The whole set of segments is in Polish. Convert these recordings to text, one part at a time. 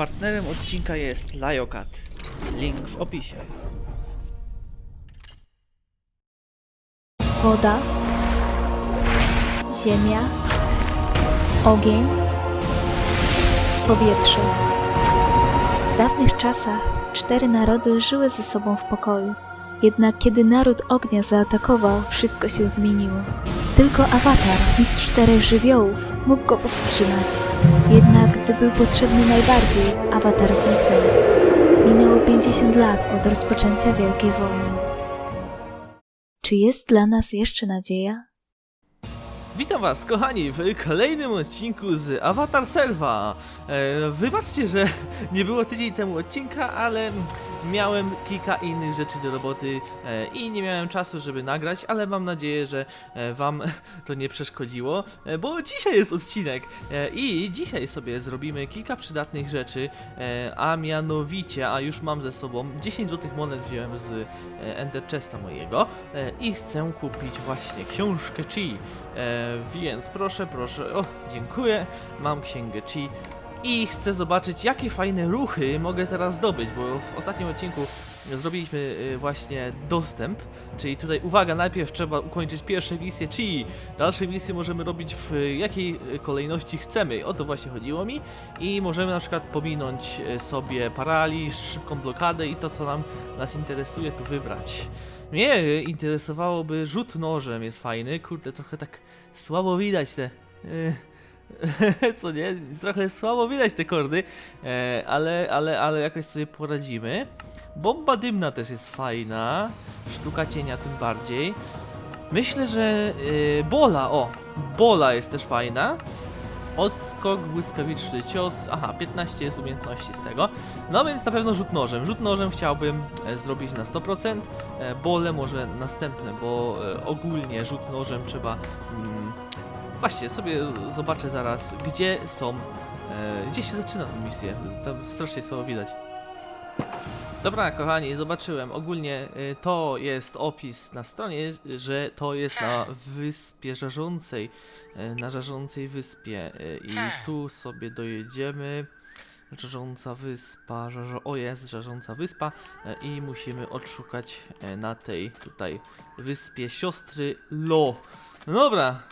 Partnerem odcinka jest Liokat. Link w opisie. woda, ziemia, ogień, powietrze. W dawnych czasach cztery narody żyły ze sobą w pokoju. Jednak kiedy naród ognia zaatakował, wszystko się zmieniło. Tylko awatar, mistrz czterech żywiołów, mógł go powstrzymać. Jednak gdy był potrzebny najbardziej, awatar zniknął. Minęło 50 lat od rozpoczęcia Wielkiej Wojny. Czy jest dla nas jeszcze nadzieja? Witam was, kochani, w kolejnym odcinku z Avatar Serva. E, wybaczcie, że nie było tydzień temu odcinka, ale miałem kilka innych rzeczy do roboty e, i nie miałem czasu, żeby nagrać, ale mam nadzieję, że e, wam to nie przeszkodziło, e, bo dzisiaj jest odcinek i dzisiaj sobie zrobimy kilka przydatnych rzeczy, a mianowicie, a już mam ze sobą 10 złotych monet wziąłem z Ender Chesta mojego i chcę kupić właśnie książkę Chi. Więc proszę, proszę, o, dziękuję, mam księgę Chi i chcę zobaczyć, jakie fajne ruchy mogę teraz zdobyć, bo w ostatnim odcinku zrobiliśmy e, właśnie dostęp, czyli tutaj uwaga, najpierw trzeba ukończyć pierwsze misje Chi, dalsze misje możemy robić w jakiej e, kolejności chcemy, o to właśnie chodziło mi i możemy na przykład pominąć e, sobie paraliż, szybką blokadę i to, co nam nas interesuje, tu wybrać. Mnie interesowałoby rzut nożem, jest fajny. Kurde, trochę tak słabo widać te. e, Co nie? Trochę słabo widać te kordy, e, ale, ale, ale jakoś sobie poradzimy. Bomba dymna też jest fajna. Sztuka cienia tym bardziej. Myślę, że e, bola, o, bola jest też fajna. Odskok, błyskawiczny cios. Aha, 15 jest umiejętności z tego. No więc na pewno rzut nożem. Rzut nożem chciałbym e, zrobić na 100%. E, Bole może następne, bo ogólnie rzut nożem trzeba. Właśnie, sobie zobaczę zaraz, gdzie są. E, gdzie się zaczyna tę misję. Tam strasznie słabo widać. Dobra, kochani, zobaczyłem. Ogólnie y, to jest opis na stronie, że to jest na wyspie żarzącej, y, na żarzącej wyspie y, i tu sobie dojedziemy. Żarząca wyspa, żarzo... o jest, żarząca wyspa y, i musimy odszukać y, na tej tutaj wyspie siostry Lo. No dobra,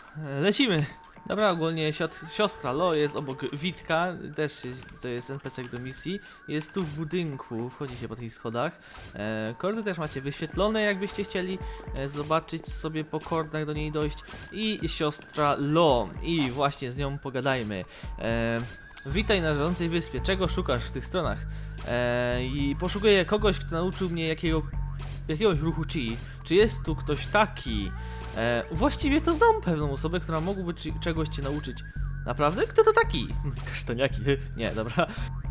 lecimy. Dobra, ogólnie siostra Lo jest obok Witka, też jest, to jest NPC do misji. Jest tu w budynku, wchodzicie po tych schodach. E, kordy też macie wyświetlone, jakbyście chcieli e, zobaczyć sobie po kordach do niej dojść. I siostra Lo, i właśnie z nią pogadajmy. E, witaj na żarzącej wyspie, czego szukasz w tych stronach? E, I poszukuję kogoś, kto nauczył mnie jakiego, jakiegoś ruchu chi. Czy jest tu ktoś taki? E, właściwie to znam pewną osobę, która mogłaby czegoś cię nauczyć. Naprawdę? Kto to taki? Kasztaniaki. Nie, dobra.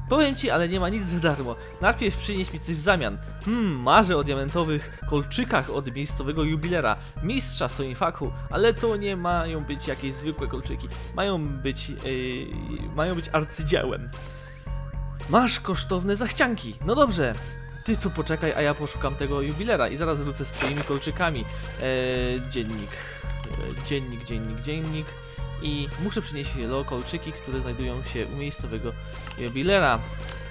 Powiem ci, ale nie ma nic za darmo. Najpierw przynieś mi coś w zamian. Hmm, marzę o diamentowych kolczykach od miejscowego jubilera, mistrza fachu, ale to nie mają być jakieś zwykłe kolczyki. Mają być, yy, mają być arcydziełem. Masz kosztowne zachcianki. No dobrze. Ty tu poczekaj, a ja poszukam tego jubilera i zaraz wrócę z twoimi kolczykami. Eee, dziennik. Eee, dziennik, dziennik, dziennik. I muszę przynieść lo kolczyki, które znajdują się u miejscowego jubilera.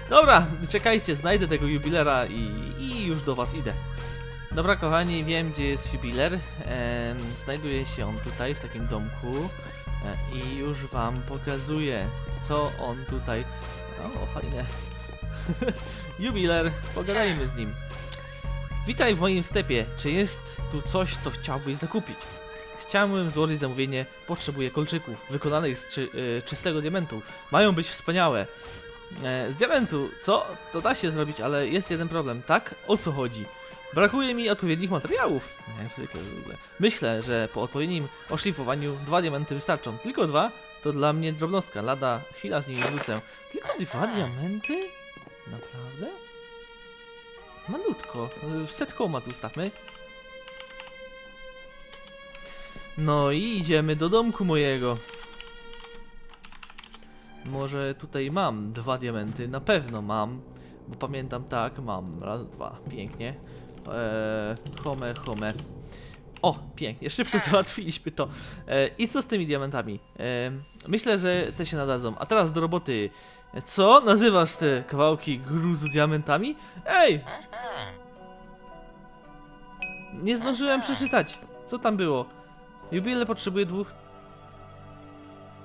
Dobra, czekajcie, znajdę tego jubilera i, i już do was idę. Dobra, kochani, wiem gdzie jest jubiler. Em, znajduje się on tutaj, w takim domku. E, I już wam pokazuję, co on tutaj. O, fajne. Jubiler, pogadajmy z nim. Witaj w moim sklepie. Czy jest tu coś, co chciałbyś zakupić? Chciałbym złożyć zamówienie. Potrzebuję kolczyków wykonanych z czy, y, czystego diamentu. Mają być wspaniałe. E, z diamentu, co? To da się zrobić, ale jest jeden problem, tak? O co chodzi? Brakuje mi odpowiednich materiałów. Jak zwykle w ogóle. Myślę, że po odpowiednim oszlifowaniu dwa diamenty wystarczą. Tylko dwa to dla mnie drobnostka. Lada chwila z nimi wrócę. Tylko dwa diamenty? Naprawdę? Malutko. W setkoma tu stawmy. No i idziemy do domku mojego. Może tutaj mam dwa diamenty, na pewno mam. Bo pamiętam tak, mam. Raz, dwa, pięknie. Eee, home, home. O, pięknie, szybko załatwiliśmy to. E, I co z tymi diamentami? E, Myślę, że te się nadadzą. A teraz do roboty. Co? Nazywasz te kawałki gruzu diamentami? Ej! Nie zdążyłem przeczytać. Co tam było? Jubilej potrzebuje dwóch...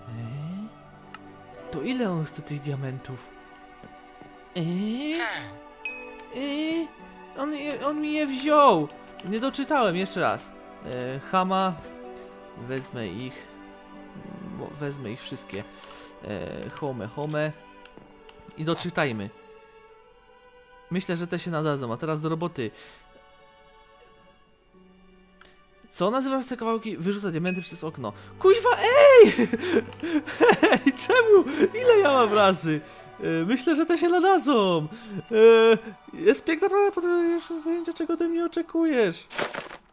Eee? To ile on chce tych diamentów? Eee? Eee? On, on mi je wziął! Nie doczytałem, jeszcze raz. E, Hama. Wezmę ich. Wezmę ich wszystkie. E, home, home. I doczytajmy. Myślę, że te się nadadzą. A teraz do roboty. Co nazywasz te kawałki? Wyrzuca diamenty przez okno. Kuźwa, ej! Ej, czemu? Ile ja mam razy? E, Myślę, że te się nadadzą. E, Jest piękna prawda, potrzebujesz pojęcia, czego ode mnie oczekujesz.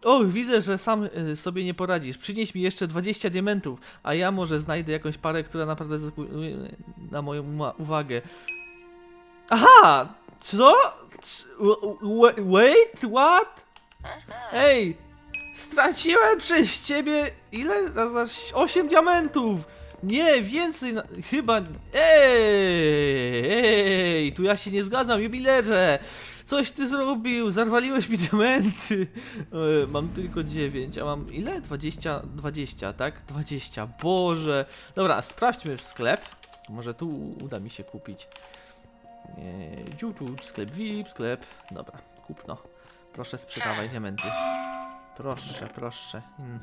Och, widzę, że sam e, sobie nie poradzisz. Przynieś mi jeszcze 20 diamentów, a ja może znajdę jakąś parę, która naprawdę zasługuje na moją uwagę. Aha! Co? C- w- w- Wait, what? Ej! Straciłem przez ciebie ile? Raz, raz, 8 diamentów! Nie, więcej, na, chyba. Ej, ej, tu ja się nie zgadzam, jubilerze! Coś ty zrobił, zarwaliłeś mi diamenty. E, mam tylko 9, a mam ile? 20, 20, tak? 20, Boże. Dobra, sprawdźmy w sklep. Może tu uda mi się kupić. Dziu, sklep VIP, sklep. Dobra, kupno. Proszę sprzedawaj diamenty. Proszę, proszę. Mm.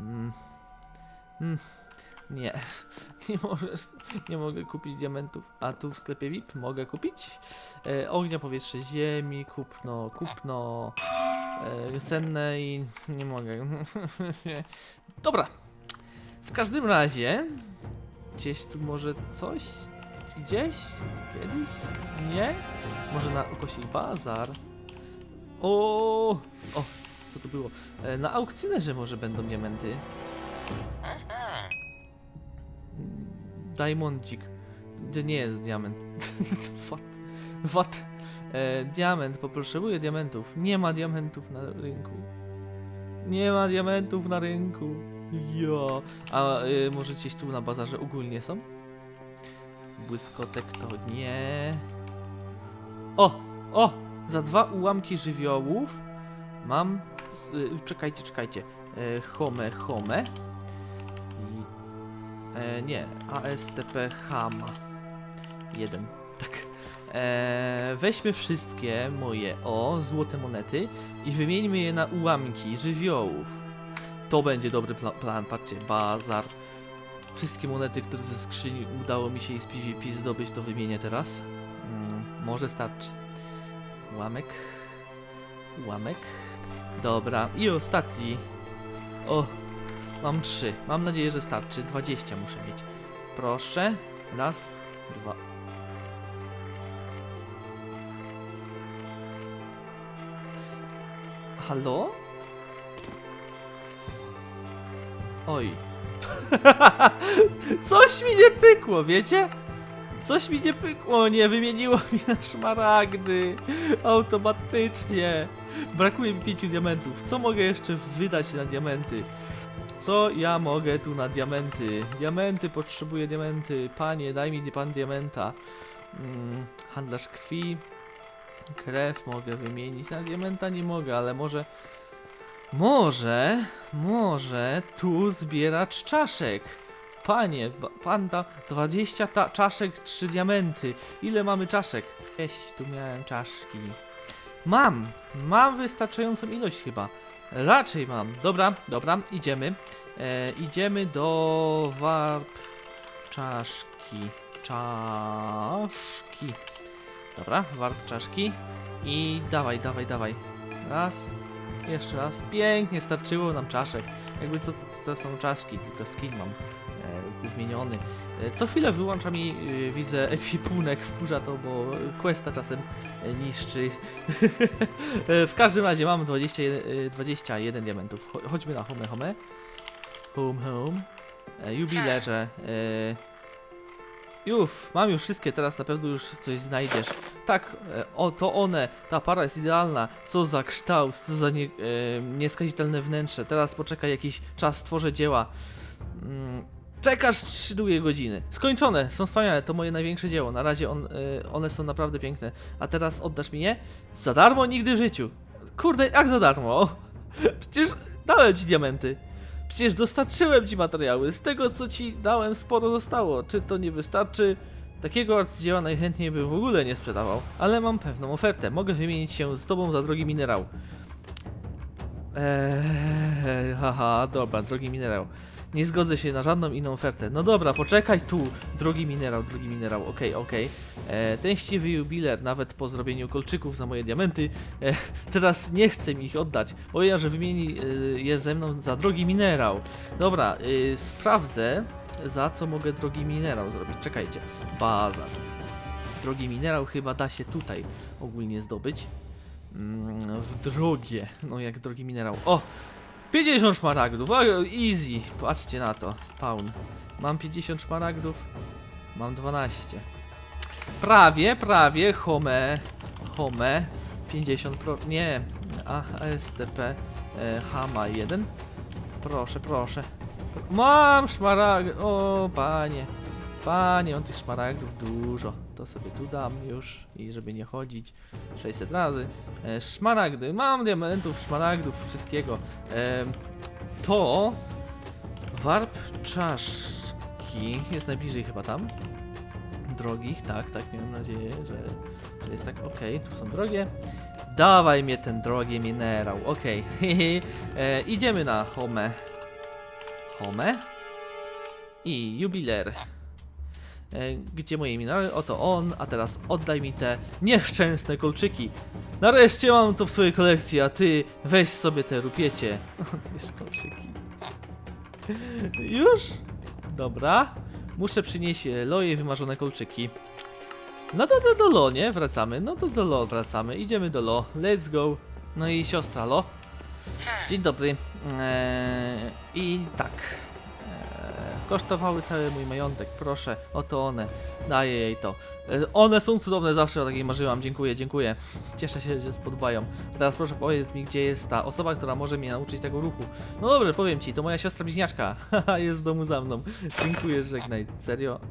Mm. Mm. Nie, nie możesz, nie mogę kupić diamentów. A tu w sklepie VIP mogę kupić? E, ognia, powietrze, ziemi, kupno, kupno, e, senne i nie mogę. Dobra. W każdym razie, gdzieś tu może coś? Gdzieś? Kiedyś? Nie? Może na ukośnik bazar? O, o, co to było? E, na aukcjonerze może będą diamenty. Diamondzik. To nie jest diament. What? What? E, diament, potrzebuję diamentów. Nie ma diamentów na rynku. Nie ma diamentów na rynku. Jo. A y, może gdzieś tu na bazarze ogólnie są? Błyskotek to nie. O! O! Za dwa ułamki żywiołów mam. Y, czekajcie, czekajcie. E, home, home. E, nie, ASTP Hama. Jeden. Tak. E, weźmy wszystkie moje, o, złote monety i wymieńmy je na ułamki żywiołów. To będzie dobry pla plan, patrzcie, bazar. Wszystkie monety, które ze skrzyni udało mi się i z PvP zdobyć, to wymienię teraz. Mm, może starczy. Ułamek. Ułamek. Dobra, i ostatni. O, mam trzy. Mam nadzieję, że starczy. 20 muszę mieć. Proszę. Raz, dwa. Halo? Oj. Coś mi nie pykło, wiecie? Coś mi nie pykło, nie wymieniło mi na szmaragdy. Automatycznie. Brakuje mi pięciu diamentów. Co mogę jeszcze wydać na diamenty? Co ja mogę tu na diamenty? Diamenty, potrzebuję diamenty. Panie, daj mi pan diamenta. Mm, handlarz krwi. Krew mogę wymienić na diamenta, nie mogę, ale może... Może, może tu zbieracz czaszek. Panie, pan da 20 ta czaszek, 3 diamenty. Ile mamy czaszek? Eś, tu miałem czaszki. Mam, mam wystarczającą ilość chyba. Raczej mam. Dobra, dobra, idziemy. E, idziemy do warp czaszki. Czaszki. Dobra, warp czaszki. I dawaj, dawaj, dawaj. Raz, jeszcze raz. Pięknie, starczyło nam czaszek. Jakby to są czaszki, tylko skin mam zmieniony. E, co chwilę wyłącza mi, e, widzę, ekwipunek, wkurza to, bo questa czasem e, niszczy. E, w każdym razie mam 21, e, 21 diamentów. Cho- Chodźmy na home, home. Home, home. E, jubilerze. E, Juf, mam już wszystkie, teraz na pewno już coś znajdziesz. Tak, e, o, to one, ta para jest idealna. Co za kształt, co za nie, e, nieskazitelne wnętrze. Teraz poczekaj jakiś czas, stworzę dzieła. Mm, Czekasz 3 długie godziny. Skończone, są wspaniałe, to moje największe dzieło. Na razie on, y, one są naprawdę piękne. A teraz oddasz mi je? Za darmo nigdy w życiu. Kurde, jak za darmo? Przecież dałem ci diamenty. Przecież dostarczyłem ci materiały. Z tego co ci dałem sporo zostało. Czy to nie wystarczy? Takiego arcydzieła najchętniej bym w ogóle nie sprzedawał. Ale mam pewną ofertę. Mogę wymienić się z tobą za drogi minerał. Eee, haha, dobra, drogi minerał. Nie zgodzę się na żadną inną ofertę. No dobra, poczekaj tu, drogi minerał, drogi minerał, okej, okej. E, Ten chciwy jubiler, nawet po zrobieniu kolczyków za moje diamenty, e, teraz nie chce mi ich oddać. Powiedział, że wymieni e, je ze mną za drogi minerał. Dobra, e, sprawdzę, za co mogę drogi minerał zrobić. Czekajcie, bazar. Drogi minerał chyba da się tutaj ogólnie zdobyć. Mm, w drogie, no jak drogi minerał. O! 50 szmaragdów, o, easy, patrzcie na to, spawn. Mam 50 szmaragdów, mam 12. Prawie, prawie, home, home, 50 pro, nie, a, STP, e, hama 1. Proszę, proszę. Mam szmaragd, o panie, panie, mam tych szmaragdów dużo. To sobie tu dam już i żeby nie chodzić 600 razy. E, szmaragdy, mam diamentów, szmaragdów, wszystkiego. E, to warp czaszki jest najbliżej chyba tam. Drogich, tak, tak, miałem nadzieję, że, jest tak. Okej, tu są drogie. Dawaj mnie ten drogi minerał, okej. e, idziemy na home. Home? I jubiler. E, Gdzie moje minerały? Oto on, a teraz oddaj mi te nieszczęsne kolczyki. Nareszcie mam to w swojej kolekcji, a ty weź sobie te rupiecie. Wiesz, kolczyki. Już? Dobra. Muszę przynieść e, loje wymarzone kolczyki. No to do, do Lo, nie? Wracamy. No to do Lo wracamy. Idziemy do Lo. Let's go. No i siostra Lo. Dzień dobry. Eee, I tak. Kosztowały cały mój majątek. Proszę, oto one. Daję jej to. E, One są cudowne, zawsze o takiej marzyłam. Dziękuję, dziękuję. Cieszę się, że spodobają. Teraz proszę powiedz mi, gdzie jest ta osoba, która może mnie nauczyć tego ruchu. No dobrze, powiem ci, to moja siostra bliźniaczka. Haha, jest w domu za mną. Dziękuję, żegnaj. Serio?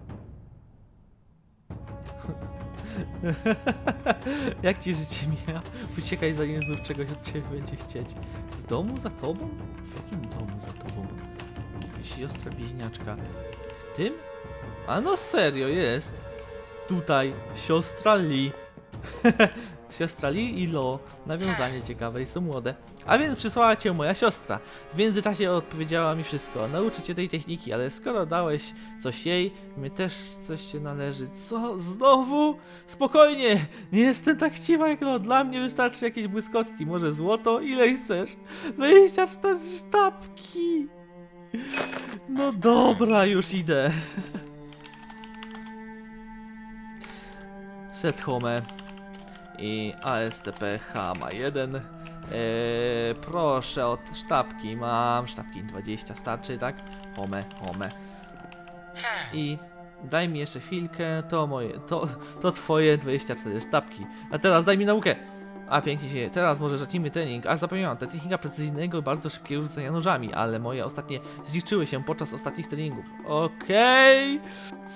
Jak ci życie mija? Uciekaj zanim znów czegoś od ciebie będzie chcieć. W domu za tobą? W jakim? Siostra bliźniaczka. Tym? A no serio, jest. Tutaj siostra Lee. siostra Lee i Lo. Nawiązanie ciekawe i są młode. A więc przysłała cię moja siostra. W międzyczasie odpowiedziała mi wszystko. Nauczę cię tej techniki, ale skoro dałeś coś jej, mnie też coś się należy. Co? Znowu? Spokojnie! Nie jestem tak chciwa jak Lo. Dla mnie wystarczy jakieś błyskotki. Może złoto? Ile chcesz? 24 sztabki! No dobra, już idę. Set home i ASTP Hama 1. Eee, proszę o sztabki, mam sztabki 20 starczy, tak? Home, home. I daj mi jeszcze chwilkę, to moje, to, to twoje 24 sztabki. A teraz daj mi naukę. A pięknie się, teraz może zacznijmy trening. A zapomniałam, ta technika precyzyjnego bardzo szybkiego rzucania nożami, ale moje ostatnie zliczyły się podczas ostatnich treningów. Okej.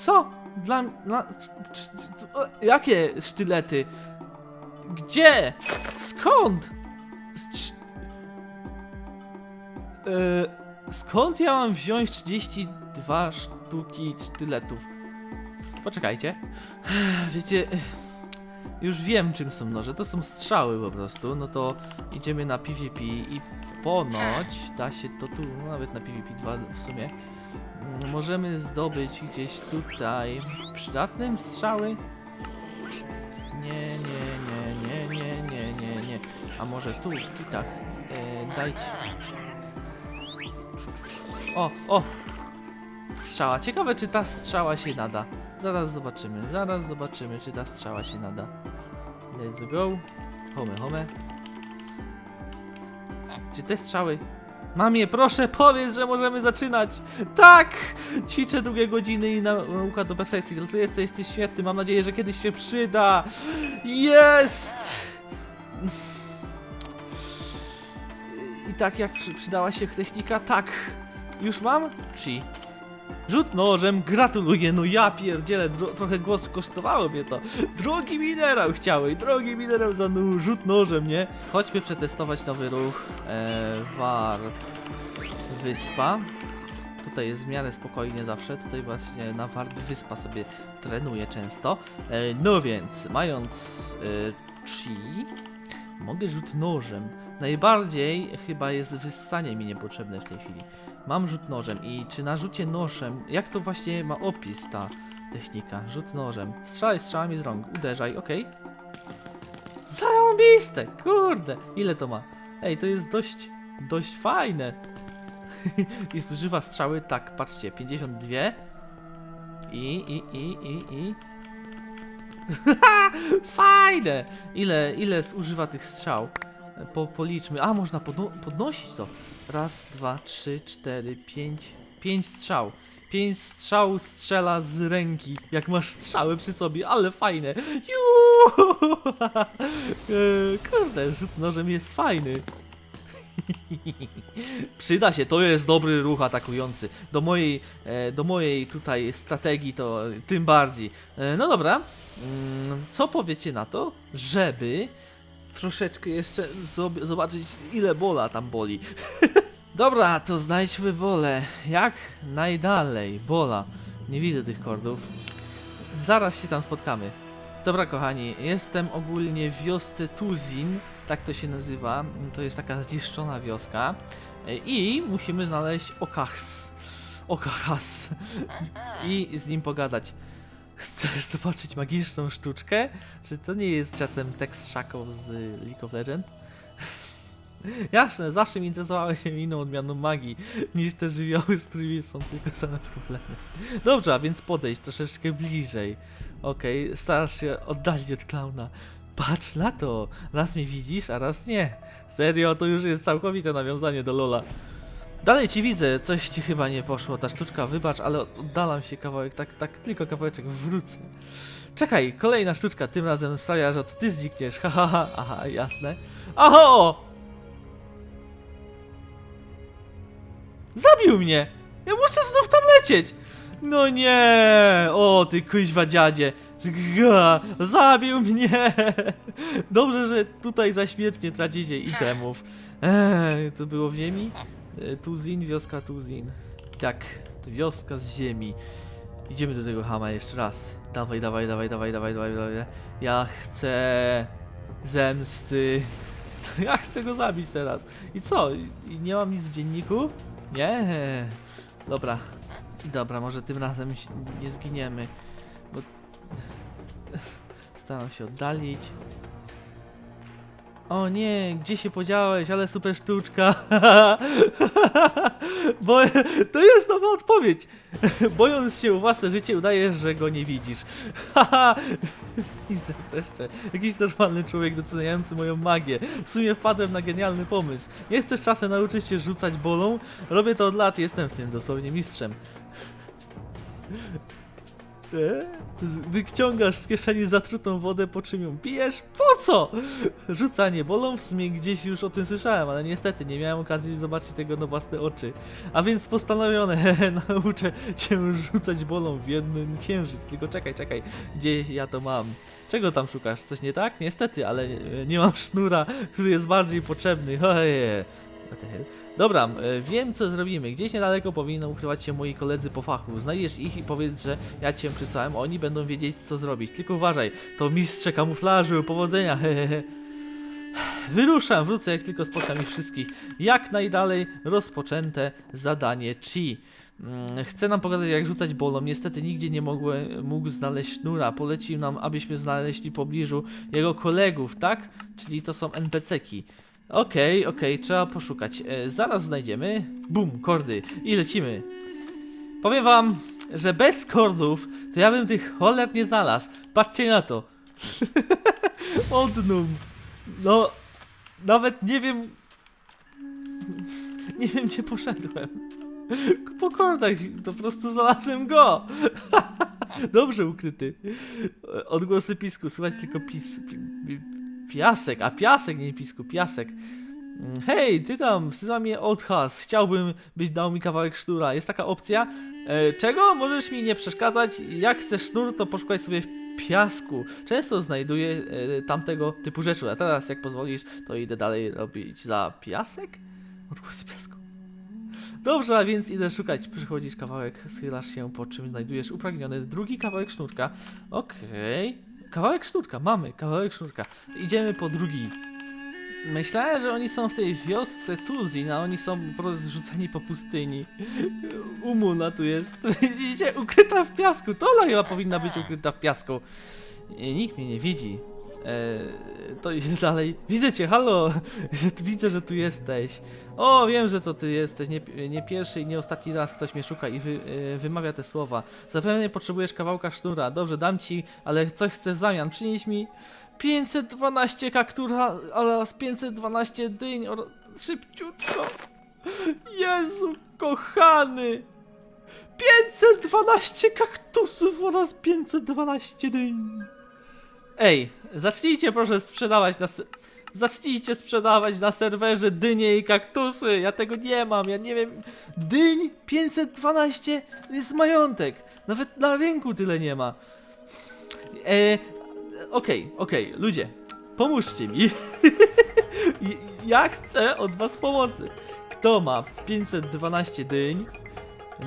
Co? Dla m- dla... c- c- o, Jakie sztylety? Gdzie? Skąd? E, skąd ja mam wziąć 32 sztuki sztyletów? Poczekajcie. Wiecie, już wiem czym są noże, to są strzały po prostu, no to idziemy na PvP i ponoć da się to tu, no nawet na PvP 2 w sumie, mm, możemy zdobyć gdzieś tutaj przydatnym strzały? Nie, nie, nie, nie, nie, nie, nie, nie. A może tu, w kitach. E, dajcie. O, o! Strzała. Ciekawe, czy ta strzała się nada. Zaraz zobaczymy, zaraz zobaczymy, czy ta strzała się nada. Let's go. Home, home. Czy te strzały... Mamie, proszę, powiedz, że możemy zaczynać! Tak! Ćwiczę długie godziny i nau- nauka do perfekcji. Gratuluję, jesteś, jesteś świetny. Mam nadzieję, że kiedyś się przyda. Jest! I tak jak przy, przydała się technika, tak. Już mam? Chi. Rzut nożem, gratuluję, no ja pierdzielę, trochę głos kosztowało mnie to. Drogi minerał chciałeś, drogi minerał za no, rzut nożem, nie? Chodźmy przetestować nowy ruch. Eee, war... Wyspa. Tutaj jest w miarę spokojnie zawsze, tutaj właśnie na Warp Wyspa sobie trenuję często. E, no więc, mając e, chi, mogę rzut nożem. Najbardziej chyba jest wyssanie mi niepotrzebne w tej chwili. Mam rzut nożem i czy na rzucie nożem, jak to właśnie ma opis ta technika? Rzut nożem. Strzelaj strzałami z rąk, uderzaj, okej. Zarąbiste, kurde. Ile to ma? Ej, to jest dość, dość fajne. I zużywa strzały, tak, patrzcie, 52. I, i, i, i, i. Fajne! Ile, ile zużywa tych strzał? Po, policzmy. A, można podno podnosić to. Raz, dwa, trzy, cztery, pięć. Pięć strzał. Pięć strzał strzela z ręki, jak masz strzały przy sobie, ale fajne. Juuu! E, Kurde, rzut nożem jest fajny. Przyda się, to jest dobry ruch atakujący. Do mojej, e, do mojej tutaj strategii to tym bardziej. E, no dobra, mm, co powiecie na to, żeby troszeczkę jeszcze zob- zobaczyć ile bola tam boli. dobra, to znajdźmy bole. Jak najdalej? Bola. Nie widzę tych kordów. Zaraz się tam spotkamy. Dobra kochani, jestem ogólnie w wiosce Tuzin, tak to się nazywa. To jest taka zniszczona wioska. I musimy znaleźć Okachs. Okachas. I z nim pogadać. Chcesz zobaczyć magiczną sztuczkę? Czy to nie jest czasem tekst Shaco z League of Legends? Jasne, zawsze mi interesowały się inną odmianą magii niż te żywioły, z którymi są tylko same problemy. Dobrze, a więc podejść troszeczkę bliżej. Okej, starasz się oddalić od klauna. Patrz na to! Raz mnie widzisz, a raz nie. Serio, to już jest całkowite nawiązanie do Lola. Dalej ci widzę, coś ci chyba nie poszło, ta sztuczka, wybacz, ale oddalam się kawałek, tak, tak tylko kawałeczek, wrócę. Czekaj, kolejna sztuczka, tym razem sprawia, że to ty znikniesz, ha ha ha, aha, jasne. Aho! Zabił mnie! Ja muszę znów tam lecieć! No nie! O, ty kuźwa dziadzie! Zabił mnie! Dobrze, że tutaj za śmierć nie tracicie itemów. Eee, to było w ziemi? E, Tuzin, wioska Tuzin. Tak, wioska z ziemi. Idziemy do tego hama jeszcze raz. Dawaj, dawaj, dawaj, dawaj, dawaj, dawaj, dawaj. Ja chcę zemsty. Ja chcę go zabić teraz. I co? I nie mam nic w dzienniku? Nie. Dobra. Dobra, może tym razem nie zginiemy. Bo... Staram się oddalić. O nie, gdzie się podziałeś? Ale super sztuczka. Bo to jest nowa odpowiedź. Bojąc się o własne życie, udajesz, że go nie widzisz. Widzę wreszcie. Jakiś normalny człowiek doceniający moją magię. W sumie wpadłem na genialny pomysł. Nie chcesz czasem nauczyć się rzucać bolą? Robię to od lat, jestem w tym dosłownie mistrzem. E? Wyciągasz z kieszeni zatrutą wodę, po czym ją pijesz? Po co? Rzucanie bolą? W sumie gdzieś już o tym słyszałem, ale niestety nie miałem okazji zobaczyć tego na własne oczy. A więc postanowione, nauczę cię rzucać bolą w jeden księżyc. Tylko czekaj, czekaj, gdzie ja to mam? Czego tam szukasz? Coś nie tak? Niestety, ale nie, nie mam sznura, który jest bardziej potrzebny. Oje. What the hell? Dobra, e, wiem co zrobimy. Gdzieś niedaleko powinno ukrywać się moi koledzy po fachu. Znajdziesz ich i powiedz, że ja cię przysłałem. Oni będą wiedzieć co zrobić. Tylko uważaj, to mistrze kamuflażu. Powodzenia, hehehe. Wyruszam, wrócę jak tylko spotkam ich wszystkich. Jak najdalej rozpoczęte zadanie Chi. Mm, Chce nam pokazać jak rzucać bolą. Niestety nigdzie nie mogłem, mógł znaleźć sznura. Polecił nam, abyśmy znaleźli w pobliżu jego kolegów, tak? Czyli to są NPC-ki. Okej, okej, trzeba poszukać. E, zaraz znajdziemy. Bum, kordy. I lecimy. Powiem wam, że bez kordów to ja bym tych choler nie znalazł. Patrzcie na to. Odnum. No, nawet nie wiem. Nie wiem, gdzie poszedłem. Po kordach po prostu znalazłem go. Dobrze ukryty. Odgłosy pisku, słychać tylko pis. Pi, pi, piasek, a piasek, nie pisku, piasek. Mm, Hej, ty tam, wzywa mnie Odhas. Chciałbym, byś dał mi kawałek sztura. Jest taka opcja? E, czego? Możesz mi nie przeszkadzać. Jak chcesz sznur, to poszukaj sobie w piasku. Często znajduję e, tamtego typu rzeczy, a teraz jak pozwolisz, to idę dalej robić za piasek? Odgłosy piasku. Dobrze, a więc idę szukać. Przychodzisz kawałek, schylasz się, po czym znajdujesz upragniony drugi kawałek sznurka. Okej. Kawałek sznurka, mamy kawałek sznurka. Idziemy po drugi. Myślałem, że oni są w tej wiosce Tuzin, a oni są po prostu zrzuceni po pustyni. Umuna tu jest. Widzicie? Ukryta w piasku. To chyba powinna być ukryta w piasku. Nikt mnie nie widzi. Eee, to idę dalej. Widzę cię, halo! Widzę, że tu jesteś. O, wiem, że to ty jesteś. Nie, nie pierwszy i nie ostatni raz ktoś mnie szuka i wy, e, wymawia te słowa. Zapewne potrzebujesz kawałka sznura. Dobrze, dam ci, ale coś chcę w zamian. Przynieś mi 512 kaktura oraz 512 dyń. Oraz... Szybciutko. Jezu, kochany. 512 kaktusów oraz 512 dyń. Ej, zacznijcie proszę sprzedawać na Zacznijcie sprzedawać na serwerze dynie i kaktusy. Ja tego nie mam, ja nie wiem. Dyń 512 jest majątek. Nawet na rynku tyle nie ma. E, Okej, okej, ludzie, pomóżcie mi. Ja chcę od was pomocy. Kto ma 512 dyń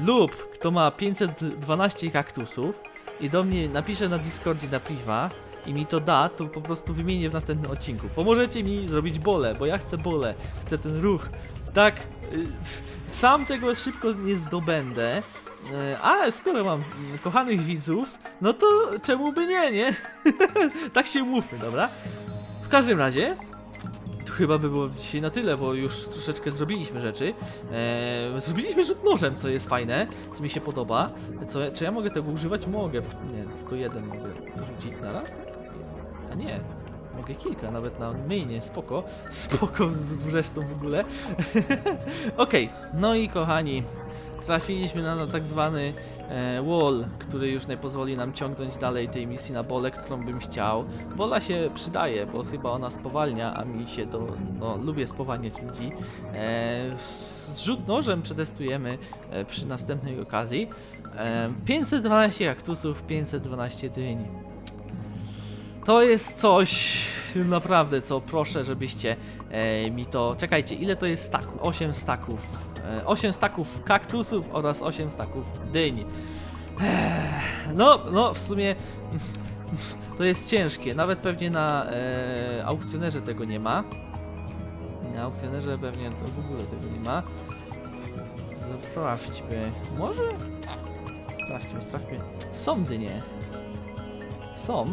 lub kto ma 512 kaktusów i do mnie napisze na Discordzie na priva i mi to da, to po prostu wymienię w następnym odcinku. Pomożecie mi zrobić bole, bo ja chcę bole, chcę ten ruch. Tak, y, sam tego szybko nie zdobędę, y, a skoro mam mm, kochanych widzów, no to czemu by nie, nie? tak się umówmy, dobra? W każdym razie, to chyba by było dzisiaj na tyle, bo już troszeczkę zrobiliśmy rzeczy. Eee, zrobiliśmy rzut nożem, co jest fajne, co mi się podoba. Co, czy ja mogę tego używać? Mogę. Nie, tylko jeden mogę rzucić na raz. A nie. Mogę kilka, nawet na myjnie, spoko. Spoko zresztą w ogóle. Okej, no i kochani, trafiliśmy na, na tak zwany e, wall, który już nie pozwoli nam ciągnąć dalej tej misji na bole, którą bym chciał. Bola się przydaje, bo chyba ona spowalnia, a mi się to, no, lubię spowalniać ludzi. E, zrzut nożem przetestujemy e, przy następnej okazji. E, 512 kaktusów, 512 dyń. To jest coś naprawdę, co proszę, żebyście e, mi to. Czekajcie, ile to jest staków? 8 staków. E, 8 staków kaktusów oraz 8 staków dyń. No, no, w sumie to jest ciężkie. Nawet pewnie na e, aukcjonerze tego nie ma. Na aukcjonerze pewnie w ogóle tego nie ma. Sprawdźmy. Może? Sprawdźmy, sprawdźmy. Są dynie. Są,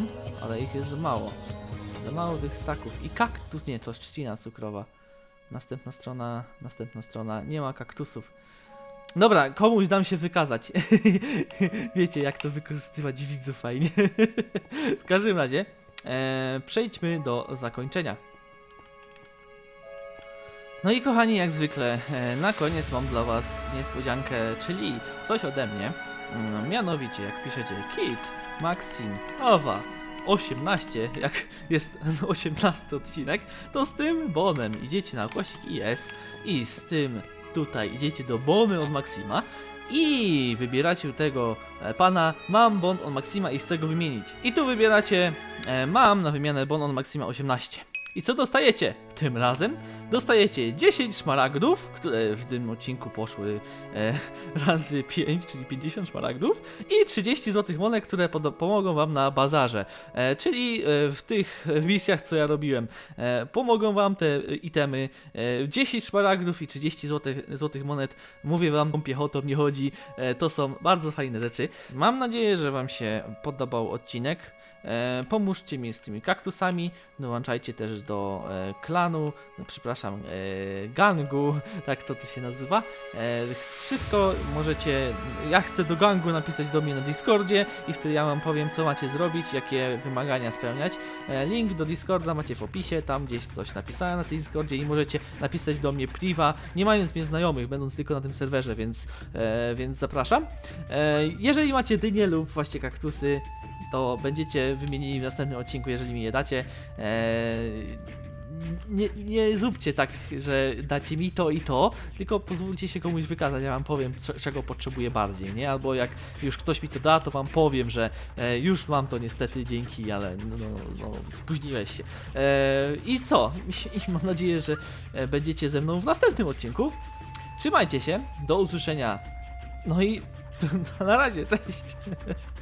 ale ich jest za mało. Za mało tych staków. I kaktus, nie, to trzcina cukrowa. Następna strona, następna strona. Nie ma kaktusów. Dobra, komuś dam się wykazać. Wiecie, jak to wykorzystywać widzów fajnie. w każdym razie, e, przejdźmy do zakończenia. No i kochani, jak zwykle, e, na koniec mam dla Was niespodziankę, czyli coś ode mnie. Mianowicie, jak piszecie Kit, Maxim, Owa, 18, jak jest 18 odcinek, to z tym bonem idziecie na ukłosik IS i z tym tutaj idziecie do bony od Maxima i wybieracie u tego e, pana mam bon od Maxima i chcę go wymienić. I tu wybieracie e, mam na wymianę bon od Maxima 18. I co dostajecie tym razem? Dostajecie 10 szmaragdów, które w tym odcinku poszły e, razy 5, czyli 50 szmaragdów i 30 złotych monet, które pomogą wam na bazarze. E, czyli e, w tych misjach, co ja robiłem, e, pomogą wam te e, itemy. E, 10 szmaragdów i 30 złotych, złotych monet. Mówię wam, tą piechotą nie chodzi. E, to są bardzo fajne rzeczy. Mam nadzieję, że wam się podobał odcinek. E, pomóżcie mi z tymi kaktusami, dołączajcie też do e, klanu, przepraszam, e, gangu, tak to to się nazywa. E, wszystko możecie, ja chcę do gangu napisać do mnie na Discordzie i wtedy ja wam powiem co macie zrobić, jakie wymagania spełniać. E, link do Discorda macie w opisie, tam gdzieś coś napisałem na Discordzie i możecie napisać do mnie priva, nie mając mnie znajomych, będąc tylko na tym serwerze, więc, e, więc zapraszam. E, jeżeli macie dynie lub właśnie kaktusy, to będziecie wymienieni w następnym odcinku, jeżeli mi je dacie. Eee, nie, nie zróbcie tak, że dacie mi to i to, tylko pozwólcie się komuś wykazać, ja wam powiem, czego potrzebuję bardziej, nie? Albo jak już ktoś mi to da, to wam powiem, że e, już mam to niestety, dzięki, ale no, no, no spóźniłeś się. E, I co? I mam nadzieję, że e, będziecie ze mną w następnym odcinku. Trzymajcie się, do usłyszenia. No i na razie, cześć.